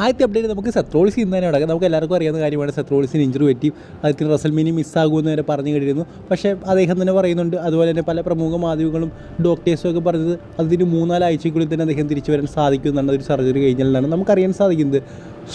ആദ്യത്തെ അപ്ഡേറ്റ് നമുക്ക് സെത്രോളിസ് ഇന്ന് തന്നെ തുടങ്ങാം നമുക്ക് എല്ലാവർക്കും അറിയാവുന്ന കാര്യമാണ് സെത്രോളിസിന് ഇഞ്ചുറി പറ്റി. അദ്ദേഹത്തിന് റസൽമീനി മിസ്സാകുമെന്ന് വരെ പറഞ്ഞു കഴിഞ്ഞിരുന്നു പക്ഷേ അദ്ദേഹം തന്നെ പറയുന്നുണ്ട്. അതുപോലെ തന്നെ പല പ്രമുഖ മാധ്യമങ്ങളും ഡോക്ടേഴ്സും ഒക്കെ പറഞ്ഞത് അതിന് മൂന്നാലാഴ്ചയ്ക്കുള്ളിൽ തന്നെ അദ്ദേഹം തിരിച്ചു വരാൻ സാധിക്കുമെന്നാണ് ഒരു സർജറി കഴിഞ്ഞാലാണ് നമുക്കറിയാൻ സാധിക്കുന്നത്.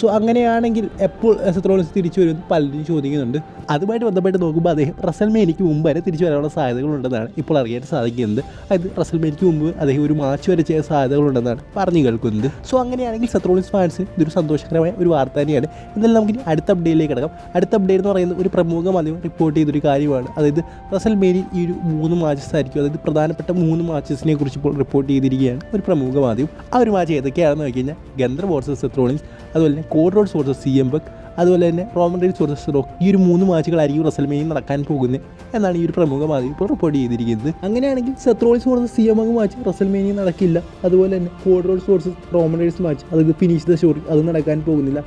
സോ അങ്ങനെയാണെങ്കിൽ എപ്പോൾ സെത്രോളിസ് തിരിച്ചു വരുമെന്ന് പലരും ചോദിക്കുന്നുണ്ട്. അതുമായിട്ട് ബന്ധപ്പെട്ട് നോക്കുമ്പോൾ അദ്ദേഹം റസൽമേനിക്ക് മുമ്പ് വരെ തിരിച്ചു വരാനുള്ള സാധ്യതകളുണ്ടെന്നാണ് ഇപ്പോൾ അറിയാൻ സാധിക്കുന്നത്. അതായത് റസൽമേനിക്ക് മുമ്പ് അദ്ദേഹം ഒരു മാച്ച് വരെ ചെയ്യാൻ സാധ്യതകളുണ്ടെന്നാണ് പറഞ്ഞു കേൾക്കുന്നത്. സോ അങ്ങനെയാണെങ്കിൽ സെത്രോളിസ് ഫാൻസിന് ഇതൊരു സന്തോഷകരമായ ഒരു വാർത്ത തന്നെയാണ്. എന്നാലും നമുക്ക് അടുത്ത അപ്ഡേറ്റിലേക്ക് കിടക്കാം. അടുത്ത അപ്ഡേറ്റ് എന്ന് പറയുന്നത് ഒരു പ്രമുഖ മാധ്യമം റിപ്പോർട്ട് ചെയ്തൊരു കാര്യമാണ്. അതായത് റസൽ മേരി ഈ ഒരു മൂന്ന് മാച്ചസ് ആയിരിക്കും. അതായത് പ്രധാനപ്പെട്ട മൂന്ന് മാച്ചസിനെ കുറിച്ച് ഇപ്പോൾ റിപ്പോർട്ട് ചെയ്തിരിക്കുകയാണ് ഒരു പ്രമുഖ മാധ്യമം. ആ ഒരു മാച്ച് ഏതൊക്കെയാണെന്ന് നോക്കി കഴിഞ്ഞാൽ ഗന്ധർ വേഴ്സസ് സെത്രോളിൻസ് അതുപോലെ തന്നെ Cody Rhodes versus C M Punk അതുപോലെ തന്നെ റോമൻ റേഡ്സ് വേഴ്സസ് റോക്ക് ഈ ഒരു മൂന്ന് മാച്ചുകളായിരിക്കും റസൽമേനിയിൽ നടക്കാൻ പോകുന്നത് എന്നാണ് ഈ ഒരു പ്രമുഖ മാധ്യമം ഇപ്പോൾ റിപ്പോർട്ട് ചെയ്തിരിക്കുന്നത്. അങ്ങനെയാണെങ്കിൽ Seth Rollins versus C M Punk match റസൽമേനിയിൽ നടക്കില്ല. അതുപോലെ തന്നെ Cody Rhodes versus Roman Reigns match അത് ഫിനിഷ് ദ സ്റ്റോറി അത് നടക്കാൻ പോകുന്നില്ല.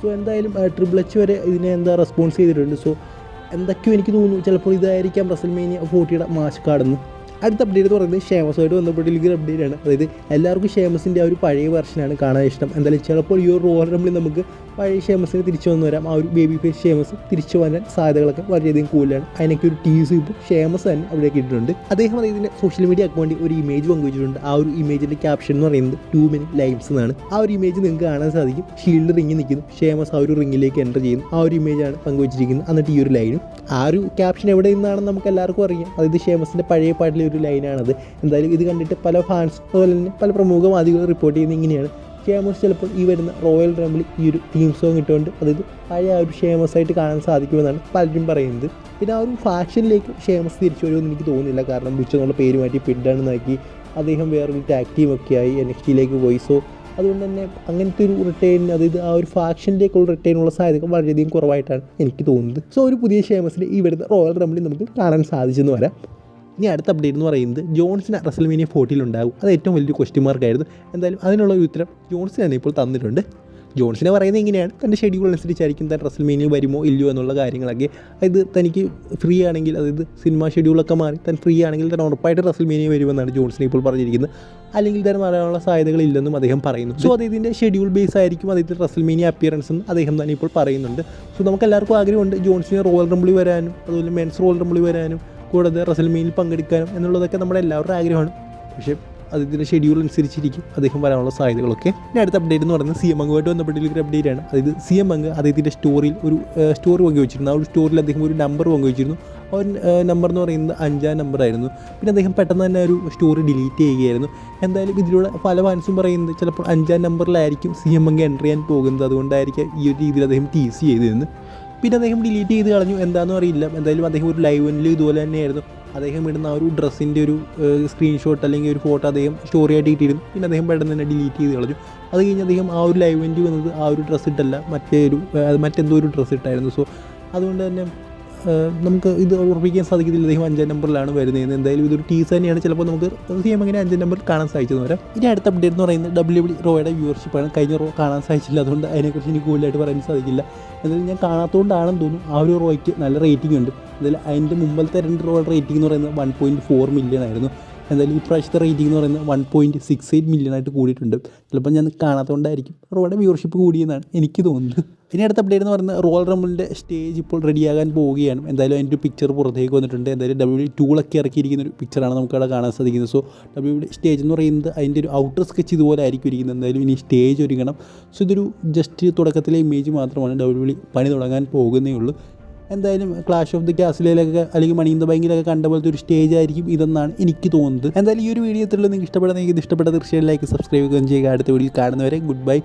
സോ എന്തായാലും ട്രിപ്പിൾ എച്ച് വരെ ഇതിനെ എന്താ റെസ്പോൺസ് ചെയ്തിട്ടുണ്ട്. സോ എന്തൊക്കെയോ എനിക്ക് തോന്നുന്നു ചിലപ്പോൾ ഇതായിരിക്കാം റസൽമേനിയ ഫോർട്ടിയുടെ മാച്ച് കാർഡെന്ന്. അടുത്ത അപ്ഡേറ്റ് എന്ന് പറയുന്നത് ഷേമസുമായിട്ട് ബന്ധപ്പെട്ടിരിക്കുന്ന അപ്ഡേറ്റ് ആണ്. അതായത് എല്ലാവർക്കും ഷേമസിന്റെ ആ ഒരു പഴയ വെർഷനാണ് കാണാൻ ഇഷ്ടം. എന്തായാലും ചിലപ്പോൾ ഈ ഒരു റോയൽ റംബിൾ നമുക്ക് പഴയ ഷേമസിന് തിരിച്ചു വന്നു വരാം. ആ ഒരു ബേബി ഫേസ് ഷേമസ് തിരിച്ചു വരാൻ സാധ്യതകളൊക്കെ വളരെയധികം കൂടുതലാണ്. അതിനൊക്കെ ഒരു ടീസ് ഇപ്പോൾ ഷേമസ് തന്നെ അവിടെ ഇട്ടിട്ടുണ്ട്. അദ്ദേഹം അദ്ദേഹത്തിന്റെ സോഷ്യൽ മീഡിയ അക്കൗണ്ടിൽ ഒരു ഇമേജ് പങ്കുവച്ചിട്ടുണ്ട്. ആ ഒരു ഇമേജിന്റെ ക്യാപ്ഷൻ എന്ന് പറയുന്നത് ടു മെനി ലൈംസ് എന്നാണ്. ആ ഒരു ഇമേജ് നിങ്ങൾക്ക് കാണാൻ സാധിക്കും. ഷീൽഡ് റിങ്ങി നിൽക്കുന്നു. ഷേമസ് ആ ഒരു റിങ്ങിലേക്ക് എന്റർ ചെയ്യുന്നു. ആ ഒരു ഇമേജാണ് പങ്കുവച്ചിരിക്കുന്നത്. എന്നിട്ട് ഈ ഒരു ലൈനും ആ ഒരു ക്യാപ്ഷൻ എവിടെ നിന്നാണെന്ന് നമുക്ക് എല്ലാവർക്കും അറിയാം. അതായത് ഷേമസിന്റെ പഴയ പാട്ടിലെ ഒരു ലൈനാണത്. എന്തായാലും ഇത് കണ്ടിട്ട് പല ഫാൻസ് അതുപോലെ തന്നെ പല പ്രമുഖ മാധ്യമങ്ങൾ റിപ്പോർട്ട് ചെയ്യുന്നത് ഇങ്ങനെയാണ്. ഷേമസ് ചിലപ്പോൾ ഈ വരുന്ന റോയൽ റംബിൾ ഈ ഒരു തീം സോങ് ഇട്ടുകൊണ്ട് അതായത് പഴയ ആ ഒരു ഷേമസ് ആയിട്ട് കാണാൻ സാധിക്കുമെന്നാണ് പലരും പറയുന്നത്. പിന്നെ ആ ഒരു ഫാഷനിലേക്ക് ഷേമസ് തിരിച്ചു വരുമെന്ന് എനിക്ക് തോന്നുന്നില്ല. കാരണം ബുച്ച് എന്നുള്ള പേര് മാറ്റി പിഡാണ് നോക്കി അദ്ദേഹം വേറൊരു ടാക് ടീമൊക്കെ ആയി എൻ എക്സ് ടിയിലേക്ക് പോയി. സോ അതുകൊണ്ട് തന്നെ അങ്ങനത്തെ ഒരു റിട്ടേൺ അതായത് ആ ഒരു ഫാക്ഷനിലേക്കുള്ള റിട്ടേണുള്ള സാധ്യത വളരെയധികം കുറവായിട്ടാണ് എനിക്ക് തോന്നുന്നത്. സോ ഒരു പുതിയ ഷേമസിൽ ഈ വരുന്ന റോയൽ റംബിളിൽ നമുക്ക് കാണാൻ സാധിച്ചെന്ന് വരാം. ഇനി അടുത്ത അപ്ഡേറ്റ് എന്ന് പറയുന്നത് ജോൺസിന് റസൽമേനിയ ഫോർട്ടിയിൽ ഉണ്ടാകും അത് ഏറ്റവും വലിയൊരു ക്വസ്റ്റ്യൻ മാർക്കായിരുന്നു എന്തായാലും അതിനുള്ള ഒരു ഉത്തരം ജോൺസിന് തന്നെ ഇപ്പോൾ തന്നിട്ടുണ്ട്. ജോൺസിനെ പറയുന്നത് എങ്ങനെയാണ് തന്റെ ഷെഡ്യൂൾ അനുസരിച്ചായിരിക്കും താൻ റസൽമേനിയിൽ വരുമോ ഇല്ലയോ എന്നുള്ള കാര്യങ്ങളൊക്കെ. അതായത് തനിക്ക് ഫ്രീ ആണെങ്കിൽ അതായത് സിനിമ ഷെഡ്യൂളൊക്കെ മാറി താൻ ഫ്രീ ആണെങ്കിൽ താൻ ഉറപ്പായിട്ട് റസൽമേനിയ വരുമെന്നാണ് ജോൺസിനെ ഇപ്പോൾ പറഞ്ഞിരിക്കുന്നത്. അല്ലെങ്കിൽ താൻ വരാനുള്ള സാധ്യതകളില്ലെന്നും അദ്ദേഹം പറയുന്നു. സോ അദ്ദേഹത്തിന്റെ ഷെഡ്യൂൾ ബേസ് ആയിരിക്കും അദ്ദേഹത്തിന്റെ റസൽമേനിയ അപ്പിയറൻസ് എന്ന് അദ്ദേഹം തന്നെ ഇപ്പോൾ പറയുന്നുണ്ട്. സോ നമുക്ക് എല്ലാവർക്കും ആഗ്രഹമുണ്ട് ജോൺസിന് റോൾ റംബിളി വരാനും അതുപോലെ മെൻസ് റോൾ റംബിളി വരാനും. കൂടാതെ റസൽമീനിൽ പങ്കെടുക്കാനും എന്നുള്ളതൊക്കെ നമ്മുടെ എല്ലാവരുടെ ആഗ്രഹമാണ്. പക്ഷേ അതിന്റെ ഷെഡ്യൂൾ അനുസരിച്ചിരിക്കും അദ്ദേഹം വരാനുള്ള സാധ്യതകളൊക്കെ. ഇനി അടുത്ത അപ്ഡേറ്റ് എന്ന് പറയുന്നത് സി എം അംഗുമായിട്ട് ബന്ധപ്പെട്ടുള്ള ഒരു അപ്ഡേറ്റ് ആണ്. അതായത് സി എം അംഗ് അദ്ദേഹത്തിന്റെ സ്റ്റോറിയിൽ ഒരു സ്റ്റോറി പങ്കുവച്ചിരുന്നു. ആ ഒരു സ്റ്റോറിൽ അദ്ദേഹം ഒരു നമ്പർ പങ്കുവച്ചിരുന്നു. ആ നമ്പർ എന്ന് പറയുന്നത് അഞ്ചാം നമ്പർ ആയിരുന്നു. പിന്നെ അദ്ദേഹം പെട്ടെന്ന് തന്നെ ഒരു സ്റ്റോറി ഡിലീറ്റ് ചെയ്യുകയായിരുന്നു. എന്തായാലും ഇതിലൂടെ പല ഫാൻസും പറയുന്നത് ചിലപ്പോൾ അഞ്ചാം നമ്പറിലായിരിക്കും സി എം അംഗ് എന്റർ ചെയ്യാൻ പോകുന്നത്. അതുകൊണ്ടായിരിക്കും ഈ ഒരു രീതിയിൽ അദ്ദേഹം ടീസ് ചെയ്തിരുന്നു പിന്നെ അദ്ദേഹം ഡിലീറ്റ് ചെയ്ത് കളഞ്ഞു. എന്താണെന്ന് അറിയില്ല. എന്തായാലും അദ്ദേഹം ഒരു ലൈവിൽ ഇതുപോലെ തന്നെയായിരുന്നു. അദ്ദേഹം ഇടുന്ന ആ ഒരു ഡ്രസ്സിന്റെ ഒരു സ്ക്രീൻഷോട്ട് അല്ലെങ്കിൽ ഒരു ഫോട്ടോ അദ്ദേഹം സ്റ്റോറി ആയിട്ട് ഇട്ടിരുന്നു. പിന്നെ അദ്ദേഹം പെട്ടെന്ന് തന്നെ ഡിലീറ്റ് ചെയ്ത് കളഞ്ഞു. അത് കഴിഞ്ഞ് അദ്ദേഹം ആ ഒരു ലൈവ് ഇവന്റ് വന്നത് ആ ഒരു ഡ്രസ്സ് ഇട്ടല്ല. മറ്റേ ഒരു മറ്റെന്തോ ഒരു ഡ്രസ്സ് ഇട്ടായിരുന്നു. സോ അതുകൊണ്ട് തന്നെ നമുക്ക് ഇത് ഉറപ്പിക്കാൻ സാധിക്കത്തില്ല. അദ്ദേഹം അഞ്ചാം നമ്പറിലാണ് വരുന്നത്. എന്തായാലും ഇതൊരു ടീസ് തന്നെയാണ്. ചിലപ്പോൾ നമുക്ക് സെയിം അങ്ങനെ അഞ്ചാം നമ്പർ കാണാൻ സാധിച്ചെന്ന് വരാം. ഇനി അടുത്ത അപ്ഡേറ്റ് എന്ന് പറയുന്നത് ഡബ്ല്യു ഡി റോയുടെ വ്യൂവർഷിപ്പാണ് കഴിഞ്ഞ റോ കാണാൻ സാധിച്ചില്ല. അതുകൊണ്ട് അതിനെക്കുറിച്ച് എനിക്ക് കൂടുതലായിട്ട് പറയാൻ സാധിക്കില്ല. എന്തായാലും ഞാൻ കാണാത്തതുകൊണ്ടാണെന്ന് തോന്നുന്നു. ആ ഒരു റോയ്ക്ക് നല്ല റേറ്റിംഗ് ഉണ്ട്. എന്തായാലും അതിന്റെ മുമ്പത്തെ രണ്ട് റോയുടെ റേറ്റിംഗ് എന്ന് പറയുന്നത് വൺ പോയിന്റ് ഫോർ മില്യൺ ആയിരുന്നു. എന്തായാലും ഈ പ്രാവശ്യത്തെ റേറ്റിംഗ് എന്ന് പറയുന്നത് one point six eight million ആയിട്ട് കൂടിയിട്ടുണ്ട്. ചിലപ്പോൾ ഞാൻ കാണാത്തതുകൊണ്ടായിരിക്കും റോയുടെ വ്യൂവർഷിപ്പ് കൂടിയെന്നാണ് എനിക്ക് തോന്നുന്നത്. ഇനി അടുത്ത അപ്ഡേറ്റ് എന്ന് പറയുന്നത് റോയൽ റംബിളിന്റെ സ്റ്റേജ് ഇപ്പോൾ റെഡിയാകാൻ പോവുകയാണ്. എന്തായാലും അതിന്റെ ഒരു പിക്ചർ പുറത്തേക്ക് വന്നിട്ടുണ്ട്. എന്തായാലും ഡബ്ല്യു ടൂളൊക്കെ ഇറക്കിയിരിക്കുന്ന ഒരു പിക്ചറാണ് നമുക്കവിടെ കാണാൻ സാധിക്കുന്നത്. സോ ഡബ്ല്യു സ്റ്റേജ് എന്ന് പറയുന്നത് അതിന്റെ ഒരു ഔട്ടർ സ്കെച്ച് ഇതുപോലെ ആയിരിക്കും ഇരിക്കുന്നത്. എന്തായാലും ഇനി സ്റ്റേജ് ഒരുങ്ങണം. സോ ഇതൊരു ജസ്റ്റ് തുടക്കത്തിലെ ഇമേജ് മാത്രമാണ് ഡബ്ല്യു പണി തുടങ്ങാൻ പോകുന്നേ ഉള്ളൂ. എന്തായാലും ക്ലാഷ് ഓഫ് ദി കാസിലൊക്കെ അല്ലെങ്കിൽ മണി ഇൻ ബാങ്കിലൊക്കെ കണ്ട പോലത്തെ ഒരു സ്റ്റേജ് ആയിരിക്കും ഇതെന്നാണ് എനിക്ക് തോന്നുന്നത്. എന്തായാലും ഈ ഒരു വീഡിയോ എത്തുള്ളൂ നിങ്ങൾക്ക് ഇഷ്ടപ്പെടുന്ന നിങ്ങൾക്ക് ഇഷ്ടപ്പെട്ട തീർച്ചയായും ലൈക്ക് സബ്സ്ക്രൈബ് ചെയ്യുകയും ചെയ്യുക. അടുത്ത വീഡിയോ കാണുന്നവരെ ഗുഡ് ബൈ